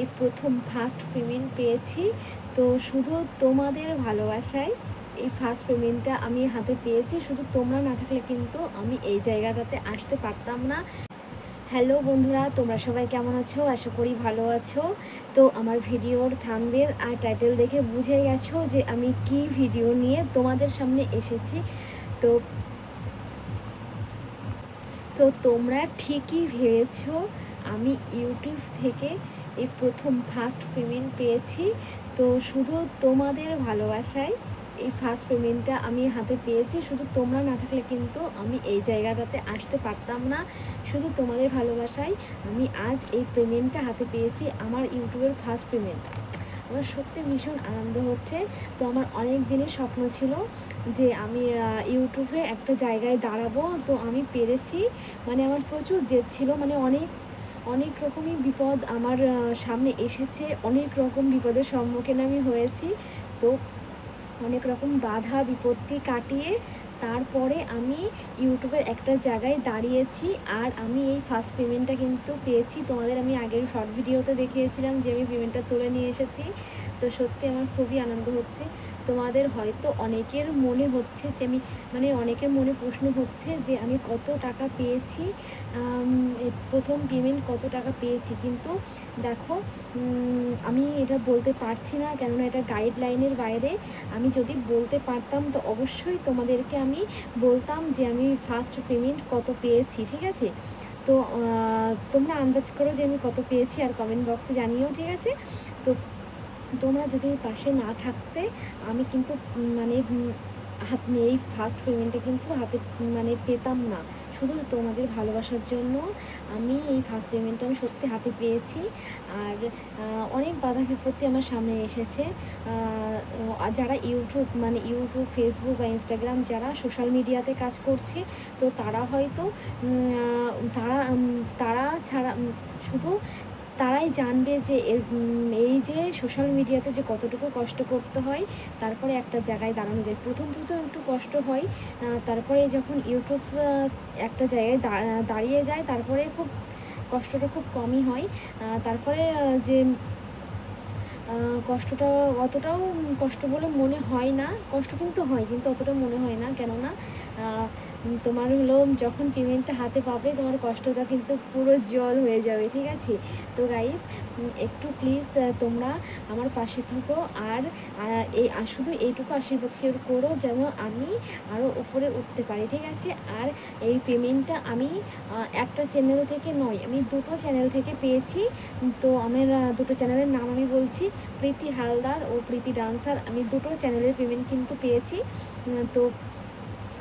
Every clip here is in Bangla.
এই প্রথম ফার্স্ট পেমেন্ট পেয়েছি। তো শুধু তোমাদের ভালোবাসায় এই ফার্স্ট পেমেন্টটা আমি হাতে পেয়েছি। শুধু তোমরা না থাকলে কিন্তু আমি এই জায়গাটাতে আসতে পারতাম না। হ্যালো বন্ধুরা, তোমরা সবাই কেমন আছো? আশা করি ভালো আছো। তো আমার ভিডিওর থাম্বেল আর টাইটেল দেখে বুঝে গেছো যে আমি কি ভিডিও নিয়ে তোমাদের সামনে এসেছি। তো তো তোমরা ঠিকই ভেবেছো, আমি ইউটিউব থেকে এই প্রথম ফার্স্ট পেমেন্ট পেয়েছি। তো শুধু তোমাদের ভালোবাসায় এই ফার্স্ট পেমেন্টটা আমি হাতে পেয়েছি। শুধু তোমরা না থাকলে কিন্তু আমি এই জায়গাটাতে আসতে পারতাম না। শুধু তোমাদের ভালোবাসায় আমি আজ এই পেমেন্টটা হাতে পেয়েছি, আমার ইউটিউবের ফার্স্ট পেমেন্ট আমার সত্যি ভীষণ আনন্দ হচ্ছে। তো আমার অনেক দিনের স্বপ্ন ছিল যে আমি ইউটিউবে একটা জায়গায় দাঁড়াবো। তো আমি পেরেছি। মানে আমার প্রচুর জেদ ছিল। মানে অনেক অনেক রকমই বিপদ আমার সামনে এসেছে, অনেক রকম বিপদের সম্মুখীন আমি হয়েছি। তো অনেক রকম বাধা, বিপত্তি কাটিয়ে তারপরে আমি ইউটিউবের একটা জায়গায় দাঁড়িয়েছি আর আমি এই ফার্স্ট পেমেন্টটা কিন্তু পেয়েছি। তোমাদের আমি আগের শর্ট ভিডিওতে দেখিয়েছিলাম যে আমি পেমেন্টটা তুলে নিয়ে এসেছি। তো সত্যি আমার খুবই আনন্দ হচ্ছে। তোমাদের হয়তো অনেকের মনে হচ্ছে যে আমি মানে অনেকের মনে প্রশ্ন হচ্ছে যে আমি কত টাকা পেয়েছি প্রথম পেমেন্ট কত টাকা পেয়েছি। কিন্তু দেখো আমি এটা বলতে পারছি না কেননা এটা গাইডলাইনের বাইরে। আমি যদি বলতে পারতাম তো অবশ্যই তোমাদেরকে আমি বলতাম যে আমি ফার্স্ট পেমেন্ট কত পেয়েছি, ঠিক আছে? তো তোমরা আন্দাজ করো যে আমি কত পেয়েছি আর কমেন্ট বক্সে জানিও, ঠিক আছে? তো তোমরা যদি পাশে না থাকতে, আমি কিন্তু মানে হাত এই ফার্স্ট পেমেন্টটা কিন্তু হাতে মানে পেতাম না। শুধু তোমাদের ভালোবাসার জন্য আমি এই ফার্স্ট পেমেন্টটা আমি সত্যি হাতে পেয়েছি। আর অনেক বাধা বিপত্তি আমার সামনে এসেছে। যারা ইউটিউব মানে ইউটিউব ফেসবুক বা ইনস্টাগ্রাম যারা সোশ্যাল মিডিয়াতে কাজ করছে, তো তারা হয়তো তারা তারা ছাড়া শুধু তারাই জানবে যে এর এই যে সোশ্যাল মিডিয়াতে যে কতটুকু কষ্ট করতে হয়, তারপরে একটা জায়গায় দাঁড়ানো যায়। প্রথম প্রথম একটু কষ্ট হয় তারপরে যখন ইউটিউব একটা জায়গায় দাঁড়িয়ে যায়, তারপরে খুব কষ্টটা খুব কমই হয়। তারপরে যে কষ্টটা অতটাও কষ্ট বলে মনে হয় না, কষ্ট কিন্তু হয়, কিন্তু অতটা মনে হয় না, কেননা তোমার হলো যখন পেমেন্টটা হাতে পাবে, তোমার কষ্টটা কিন্তু পুরো জল হয়ে যাবে, ঠিক আছে? তো গাইস একটু প্লিজ তোমরা আমার পাশে থাকো আর এই শুধু এইটুকু আশীর্বাদ করো যেন আমি আরও উপরে উঠতে পারি, ঠিক আছে? আর এই পেমেন্টটা আমি একটা চ্যানেল থেকে নয়, আমি দুটো চ্যানেল থেকে পেয়েছি। তো আমার দুটো চ্যানেলের নাম আমি বলছি, প্রীতি হালদার ও প্রীতি ডান্সার, আমি দুটো চ্যানেলের পেমেন্ট কিন্তু পেয়েছি। তো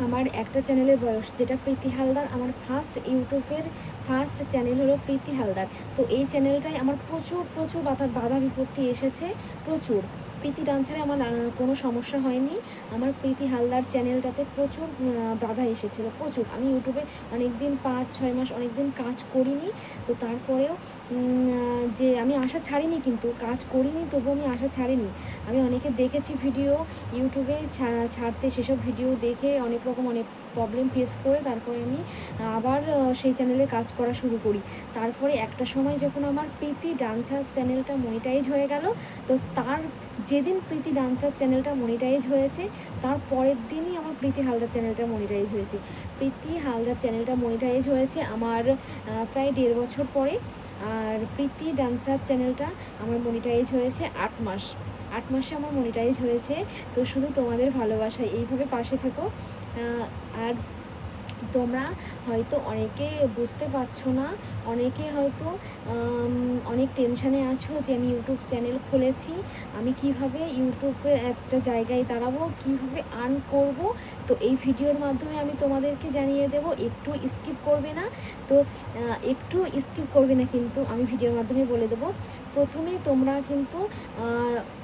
আমার একটা চ্যানেলের বয়স, যেটা প্রীতি হালদার, আমার ফার্স্ট ইউটিউবের ফার্স্ট চ্যানেল হলো প্রীতি হালদার। তো এই চ্যানেলটাই আমার প্রচুর প্রচুর বাধা বাধা বিপত্তি এসেছে প্রচুর। প্রীতি ডান্সারে আমার কোনো সমস্যা হয়নি। আমার প্রীতি হালদার চ্যানেলটাতে প্রচুর বাধা এসেছিল, প্রচুর। আমি ইউটিউবে অনেক দিন পাঁচ, ছয় মাস অনেক দিন কাজ করিনি, তো তারপরেও যে আমি আশা ছাড়িনি কিন্তু, কাজ করিনি তবু আমি আশা ছাড়িনি। আমি অনেকে দেখেছি ভিডিও, ইউটিউবে ছাড়তে সেসব ভিডিও দেখে অনেক রকম অনেক প্রবলেম ফেস করে তারপরে আমি আবার সেই চ্যানেলে কাজ করা শুরু করি। তারপরে একটা সময় যখন আমার প্রীতি ডান্সার চ্যানেলটা মনিটাইজ হয়ে গেল, তো তার যেদিন প্রীতি ডান্সার চ্যানেলটা মনিটাইজ হয়েছে, তার পরের দিনই আমার প্রীতি হালদার চ্যানেলটা মনিটাইজ হয়েছে। প্রীতি হালদার চ্যানেলটা মনিটাইজ হয়েছে আমার প্রায় দেড় বছর পরে, আর প্রীতি ডান্সার চ্যানেলটা আমার মনিটাইজ হয়েছে আট মাস। আট মাসে আমার মনিটাইজ হয়েছে। তো শুধু তোমাদের ভালোবাসায় এইভাবে পাশে থেকো। আর তোমরা হয়তো অনেকে বুঝতে পারছ না, অনেকে হয়তো অনেক টেনশানে আছো যে আমি ইউটিউব চ্যানেল খুলেছি, আমি কীভাবে ইউটিউবে একটা জায়গায় দাঁড়াবো, কীভাবে আর্ন করব? তো এই ভিডিওর মাধ্যমে আমি তোমাদেরকে জানিয়ে দেব, একটু স্কিপ করবে না, তো একটু স্কিপ করবে না কিন্তু আমি ভিডিওর মাধ্যমে বলে দেবো। প্রথমে তোমরা কিন্তু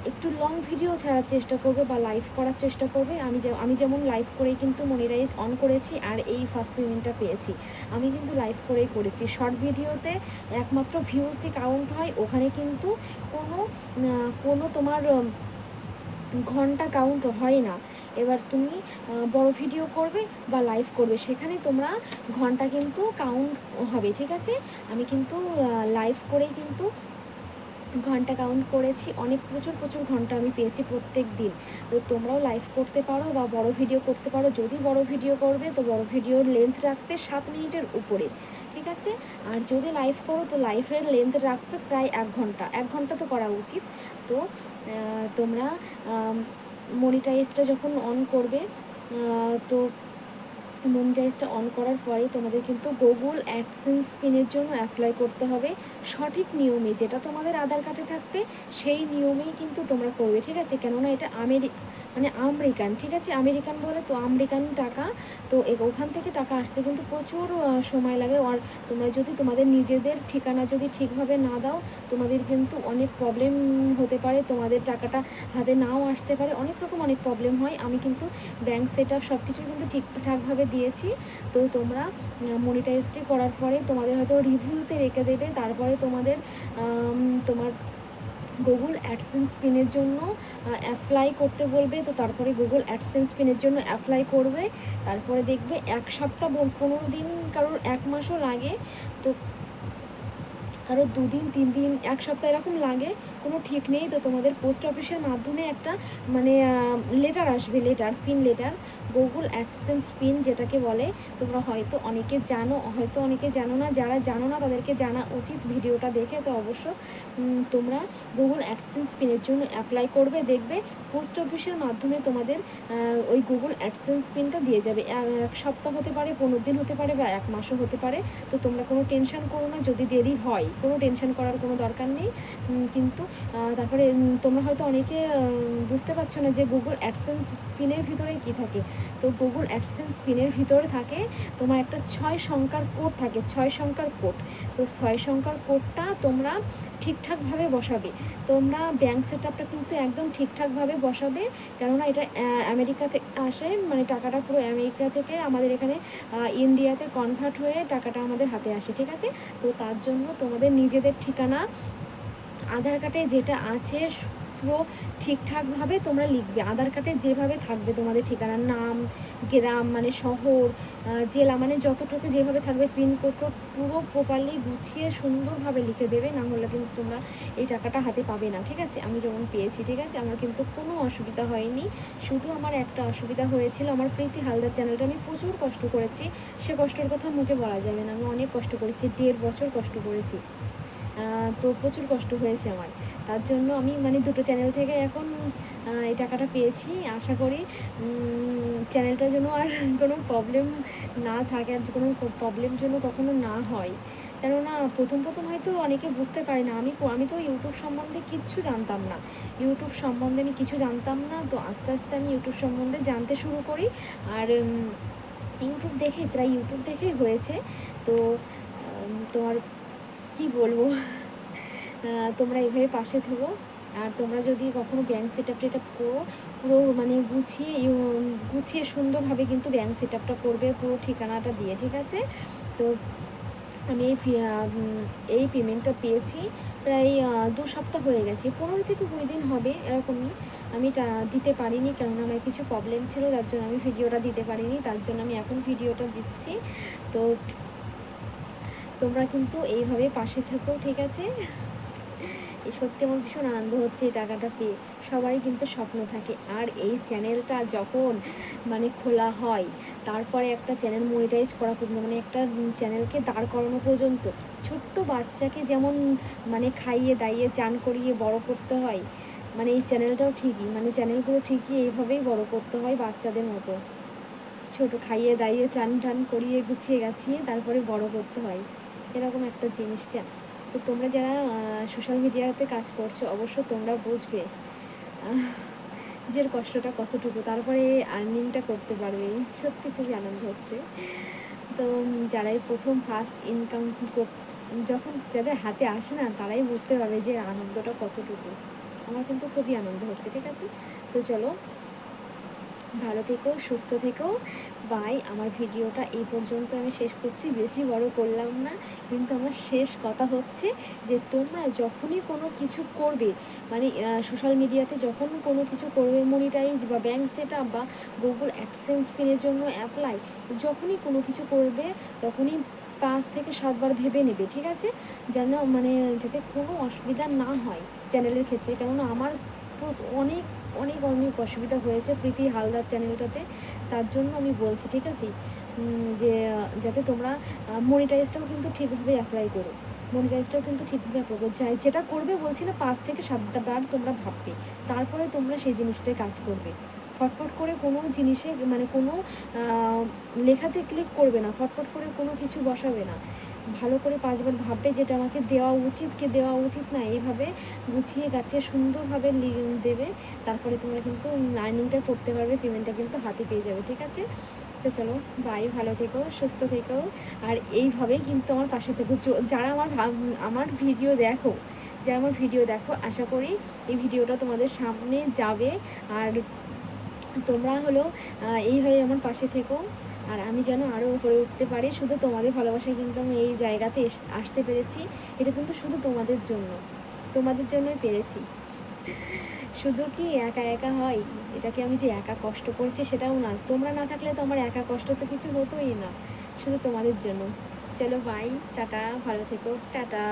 একটু লং ভিডিও ছাড়ার চেষ্টা করবে বা লাইভ করার চেষ্টা করবে। আমি আমি যেমন লাইভ করেই কিন্তু মনিটাইজ অন করেছি আর এই ফার্স্ট পেমেন্টটা পেয়েছি। আমি কিন্তু লাইভ করেই করেছি। শর্ট ভিডিওতে একমাত্র ভিউসই কাউন্ট হয়। ওখানে কিন্তু কোনো কোনো তোমার ঘণ্টা কাউন্ট হয় না। এবার তুমি বড় ভিডিও করবে বা লাইভ করবে। সেখানে তোমরা ঘণ্টা কিন্তু কাউন্ট হবে, ঠিক আছে? আমি কিন্তু লাইভ করেই কিন্তু ঘণ্টা কাউন্ট করেছি, অনেক প্রচুর প্রচুর ঘণ্টা আমি পেয়েছি প্রত্যেক দিন। তো তোমরাও লাইভ করতে পারো বা বড় ভিডিও করতে পারো। যদি বড় ভিডিও করবে, তো বড় ভিডিওর লেন্থ রাখবে সাত মিনিটের উপরে, ঠিক আছে? আর যদি লাইভ করো, তো লাইভের লেন্থ রাখবে প্রায় এক ঘণ্টা। এক ঘণ্টা তো করা উচিত। তো তোমরা মনিটাইজটা যখন অন করবে তো মনিটাইজটা অন করার পরে তোমাদের কিন্তু গুগল অ্যাডসেন্স পিনের জন্য অ্যাপ্লাই করতে হবে। সঠিক নিয়মে যেটা তোমাদের আধার কার্ডে থাকবে, সেই নিয়মেই কিন্তু তোমরা করবে, ঠিক আছে? কেননা এটা আমেরি মানে আমেরিকান, ঠিক আছে? আমেরিকান বলে তো আমেরিকান টাকা। তো ওখান থেকে টাকা আসতে কিন্তু প্রচুর সময় লাগে। আর তোমরা যদি তোমাদের নিজেদের ঠিকানা যদি ঠিকভাবে না দাও, তোমাদের কিন্তু অনেক প্রবলেম হতে পারে। তোমাদের টাকাটা হাতে নাও আসতে পারে। অনেক রকম অনেক প্রবলেম হয়। আমি কিন্তু ব্যাংক সেট আপ সব কিছু কিন্তু ঠিকঠাকভাবে দিয়েছি। তো তোমরা মনিটাইজটি করার পরে তোমাদের হয়তো রিভিউতে রেখে দেবে। তারপরে তোমাদের তোমার গুগল অ্যাডসেন্স পিনের জন্য অ্যাপ্লাই করতে বলবে। তো তারপরে গুগল অ্যাডসেন্স পিনের জন্য অ্যাপ্লাই করবে। তারপরে দেখবে এক সপ্তাহ পনেরো দিন কারোর এক মাসও লাগে। তো কারও দুদিন তিন দিন এক সপ্তাহ এরকম লাগে। কোনো ঠিক নেই, তো তোমাদের পোস্ট অফিসের মাধ্যমে একটা মানে লেটার আসবে letter pin letter Google AdSense pin যেটাকে বলে, তোমরা হয়তো অনেকে জানো, হয়তো অনেকে জানো না, যারা জানো না তাদেরকে জানা উচিত ভিডিওটা দেখে, তো অবশ্য তোমরা গুগল অ্যাডসেন্স পিনের জন্য অ্যাপ্লাই করবে, দেখবে পোস্ট অফিসের মাধ্যমে তোমাদের ওই গুগল অ্যাডসেন্স পিনটা দিয়ে যাবে। এক- সপ্তাহ হতে পারে, পনেরো দিন হতে পারে বা এক মাসও হতে পারে, তো তোমরা কোনো টেনশন করো না, যদি দেরি হয়, কোনো টেনশন করার কোনো দরকার নেই কিন্তু তারপরে তোমরা হয়তো অনেকে বুঝতে পারছ না যে গুগল অ্যাডসেন্স পিনের ভিতরে কি থাকে। তো গুগল অ্যাডসেন্স পিনের ভিতরে থাকে তোমার একটা ছয় সংখ্যার কোড থাকে, ছয় সংখ্যার কোড তো ছয় সংখ্যার কোডটা তোমরা ঠিকঠাকভাবে বসাবে। তোমরা ব্যাংক সেট আপটা কিন্তু একদম ঠিকঠাকভাবে বসাবে, কেননা এটা আমেরিকা থেকে আসে মানে টাকাটা পুরো আমেরিকা থেকে আমাদের এখানে ইন্ডিয়াতে কনভার্ট হয়ে টাকাটা আমাদের হাতে আসে, ঠিক আছে? তো তার জন্য তোমাদের নিজেদের ঠিকানা আধার কার্ডে যেটা আছে পুরো ঠিকঠাকভাবে তোমরা লিখবে। আধার কার্ডে যেভাবে থাকবে তোমাদের ঠিকানার নাম, গ্রাম মানে শহর জেলা মানে যতটুকু যেভাবে থাকবে পিনকোড পুরো প্রপারলি গুছিয়ে সুন্দরভাবে লিখে দেবে, না হলে কিন্তু তোমরা এই টাকাটা হাতে পাবে না, ঠিক আছে? আমি যেমন পেয়েছি, ঠিক আছে? আমার কিন্তু কোনো অসুবিধা হয়নি। শুধু আমার একটা অসুবিধা হয়েছিল, আমার প্রীতি হালদার চ্যানেলটা আমি প্রচুর কষ্ট করেছি। সে কষ্টের কথা মুখে বলা যাবে না। আমি অনেক কষ্ট করেছি, দেড় বছর কষ্ট করেছি। তো প্রচুর কষ্ট হয়েছে আমার। তার জন্য আমি মানে দুটো চ্যানেল থেকে এখন এই টাকাটা পেয়েছি। আশা করি চ্যানেলটার জন্য আর কোনো প্রবলেম না থাকে, আর কোনো প্রবলেম জন্য কখনো না হয়। কেননা, প্রথম প্রথম হয়তো অনেকে বুঝতে পারে না। আমি আমি তো ইউটিউব সম্বন্ধে কিচ্ছু জানতাম না। ইউটিউব সম্বন্ধে আমি কিছু জানতাম না। তো আস্তে আস্তে আমি ইউটিউব সম্বন্ধে জানতে শুরু করি। আর ইউটিউব দেখে, প্রায় ইউটিউব দেখেই হয়েছে। তো তোমার কি বলব? তোমরা এভাবে পাশে থেকো। আর তোমরা যদি কখনো ব্যাংক সেট আপটা এটা করো, পুরো মানে গুছিয়ে গুছিয়ে সুন্দরভাবে কিন্তু ব্যাংক সেট আপটা করবে পুরো ঠিকানাটা দিয়ে, ঠিক আছে? তো আমি এই এই পেমেন্টটা পেয়েছি। প্রায় দু সপ্তাহ হয়ে গেছে। পনেরো থেকে কুড়ি দিন হবে, এরকমই। আমি দিতে পারিনি কেননা আমার কিছু প্রবলেম ছিল, তার জন্য আমি ভিডিওটা দিতে পারিনি। তার জন্য আমি এখন ভিডিওটা দিচ্ছি। তো তোমরা কিন্তু এইভাবে পাশে থেকো, ঠিক আছে? এই সত্যি আমার ভীষণ আনন্দ হচ্ছে এই টাকাটা পেয়ে। সবারই কিন্তু স্বপ্ন থাকে। আর এই চ্যানেলটা যখন মানে খোলা হয়, তারপরে একটা চ্যানেল মনিটাইজ করা পর্যন্ত মানে একটা চ্যানেলকে দাঁড় করানো পর্যন্ত, ছোট্ট বাচ্চাকে যেমন মানে খাইয়ে দাইয়ে, চান করিয়ে বড় করতে হয় মানে এই চ্যানেলটাও ঠিকই মানে চ্যানেলগুলো ঠিকই এইভাবেই বড় করতে হয় বাচ্চাদের মতো। ছোট খাইয়ে দাইয়ে, চান টান করিয়ে গুছিয়ে গাছিয়ে তারপরে বড় করতে হয়। এরকম একটা জিনিস যা, তো তোমরা যারা সোশ্যাল মিডিয়াতে কাজ করছ অবশ্য তোমরা বুঝবে নিজের কষ্টটা কতটুকু। তারপরে আর্নিংটা করতে পারবে। সত্যি খুবই আনন্দ হচ্ছে। তো যারাই প্রথম ফার্স্ট ইনকাম যখন যাদের হাতে আসে না, তারাই বুঝতে পারবে যে আনন্দটা কতটুকু। আমার কিন্তু খুবই আনন্দ হচ্ছে, ঠিক আছে? তো চলো ভালো থেকো, সুস্থ থেকো। বাই আমার ভিডিওটা এই পর্যন্ত আমি শেষ করছি। বেশি বড় করলাম না, কিন্তু আমার শেষ কথা হচ্ছে যে, তোমরা যখনই কোনো কিছু করবে মানে সোশ্যাল মিডিয়াতে যখন কোনো কিছু করবে মনিটাইজ বা ব্যাঙ্ক সেট আপ বা গুগল অ্যাডসেন্স পিনের জন্য অ্যাপ্লাই যখনই কোনো কিছু করবে, তখনই পাঁচ থেকে সাতবার ভেবে নেবে, ঠিক আছে? যেন মানে যাতে কোনো অসুবিধা না হয় চ্যানেলের ক্ষেত্রে। কেননা আমার অনেক অনেক অনেক অসুবিধা হয়েছে প্রীতি হালদার চ্যানেলটাতে। তার জন্য আমি বলছি, ঠিক আছে? যে, যাতে তোমরা মনিটাইজটাও কিন্তু ঠিকভাবে অ্যাপ্লাই করো। মনিটাইজটাও কিন্তু ঠিকভাবে অ্যাপ্লাই করো। যাই, যেটা করবে বলছি না, পাঁচ থেকে সাতবার তোমরা ভাববে। তারপরে তোমরা সেই জিনিসটায় কাজ করবে। ফটফট করে কোনো জিনিসে মানে কোনো লেখাতে ক্লিক করবে না। ফটফট করে কোনো কিছু বসাবে না। ভালো করে পাঁচবার ভাববে যেটা আমাকে দেওয়া উচিত কে দেওয়া উচিত না। এইভাবে গুছিয়ে গাছিয়ে সুন্দরভাবে দেবে, তারপরে তোমরা কিন্তু লার্নিংটা করতে পারবে পেমেন্টটা কিন্তু হাতে পেয়ে যাবে, ঠিক আছে? তো চলো বাই ভালো থেকো, সুস্থ থেকো। আর এইভাবেই কিন্তু আমার পাশে থেকো। যারা আমার আমার ভিডিও দেখো, যারা আমার ভিডিও দেখো, আশা করি এই ভিডিওটা তোমাদের সামনে যাবে। আর তোমরা হলো এইভাবে আমার পাশে থেকো। আর আমি যেন আরও উপরে উঠতে পারি, শুধু তোমাদের ভালোবাসায় কিন্তু আমি এই জায়গাতে আসতে পেরেছি। এটা কিন্তু শুধু তোমাদের জন্য, তোমাদের জন্যই পেরেছি। শুধু কি একা একা হয়? এটাকে আমি যে একা কষ্ট করছি সেটাও না। তোমরা না থাকলে তো আমার একা কষ্ট তো কিছু হতোই না। শুধু তোমাদের জন্য। চলো বাই টাটা, ভালো থেকো, টাটা।